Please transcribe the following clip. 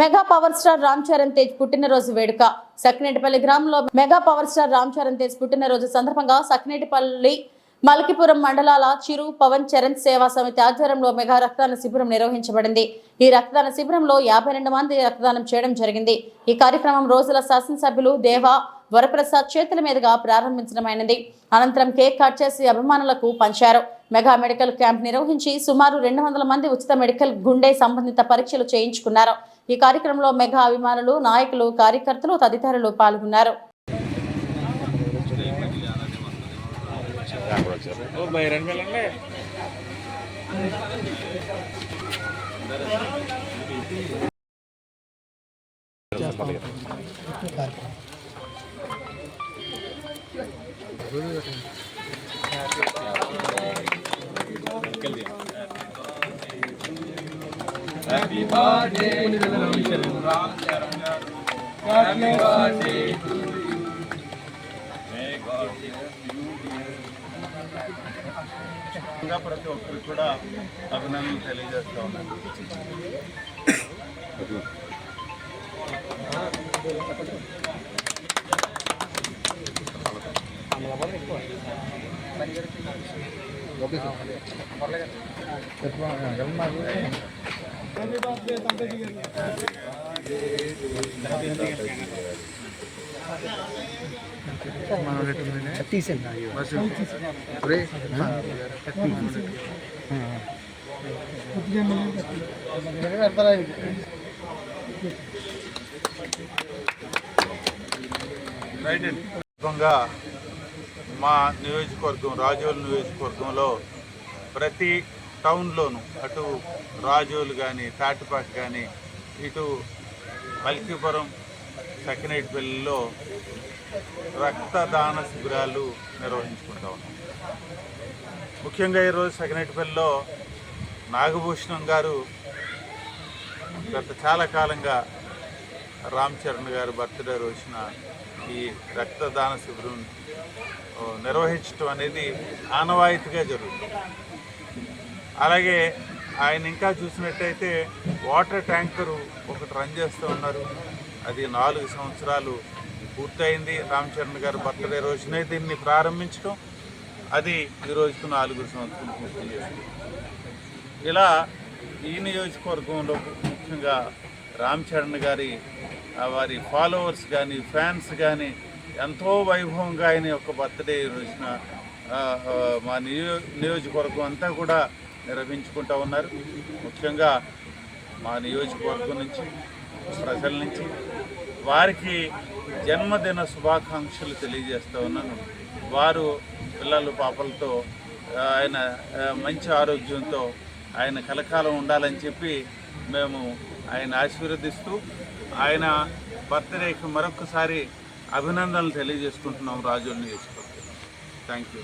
Mega power star Ram Charan Tej పుట్టినరోజు వేడుక. సకినేటిపల్లి గ్రామంలో mega power star Ram Charan Tej పుట్టినరోజు సందర్భంగా సకినేటిపల్లి మల్కిపురం మండలాల చిరు పవన్ చరణ్ సేవా సమితి ఆధ్వర్యంలో మెగా రక్తదాన శిబిరం నిర్వహించబడింది. ఈ రక్తదాన శిబిరంలో యాభై రెండు మంది రక్తదానం చేయడం జరిగింది. ఈ కార్యక్రమం రోజుల శాసనసభ్యులు దేవా వరప్రసాద్ చేతుల మీదుగా ప్రారంభించడమైనది అనంతరం కేక్ కట్ చేసి అభిమానులకు పంచారు. మెగా మెడికల్ క్యాంప్ నిర్వహించి సుమారు రెండు వందల మంది ఉచిత మెడికల్ గుండె సంబంధిత పరీక్షలు చేయించుకున్నారు. ఈ కార్యక్రమంలో మెగా అభిమానులు నాయకులు కార్యకర్తలు తదితరులు పాల్గొన్నారు. ఇంకా ప్రతి ఒక్కరికి కూడా అభినందనలు తెలియజేస్తా ఉన్నాను రైట్ అండి సందర్భంగా మా నియోజకవర్గం రాజోలు నియోజకవర్గంలో ప్రతి టౌన్లోను అటు రాజోలు కానీ తాటిపాక్ కానీ ఇటు మల్కీపురం సకినేటిపల్లిలో రక్తదాన శిబిరాలు నిర్వహించుకుంటా ఉన్నాం. ముఖ్యంగా ఈరోజు సకినేటిపల్లిలో నాగభూషణం గారు గత చాలా కాలంగా రామ్ చరణ్ గారు బర్త్డే రోజున ఈ రక్తదాన శిబిరం నిర్వహించడం అనేది ఆనవాయితీగా జరుగుతుంది. అలాగే ఆయన ఇంకా చూసినట్టయితే వాటర్ ట్యాంకరు ఒకటి రన్ చేస్తూ ఉన్నారు. అది నాలుగు సంవత్సరాలు పూర్తయింది. రామ్ చరణ్ గారి బర్త్డే రోజునే దీన్ని ప్రారంభించడం. అది ఈ రోజుకు నాలుగు సంవత్సరాలు పూర్తి చేస్తుంది. ఇలా ఈ నియోజకవర్గంలో ముఖ్యంగా రామ్ చరణ్ గారి వారి ఫాలోవర్స్ కానీ ఫ్యాన్స్ కానీ ఎంతో వైభవంగా ఆయన యొక్క బర్త్డే ఈ రోజున మా నియో నియోజకవర్గం అంతా కూడా నిర్వహించుకుంటూ ఉన్నారు. ముఖ్యంగా మా నియోజకవర్గం నుంచి ప్రజల నుంచి. వారికి జన్మదిన శుభాకాంక్షలు తెలియజేస్తూ ఉన్నాను. వారు పిల్లలు పాపలతో ఆయన మంచి ఆరోగ్యంతో ఆయన కలకాలం ఉండాలని చెప్పి మేము ఆయన ఆశీర్వదిస్తూ ఆయన బర్త్డేకి మరొకసారి అభినందనలు తెలియజేసుకుంటున్నాం రాజు నియోజకవర్గం. Thank you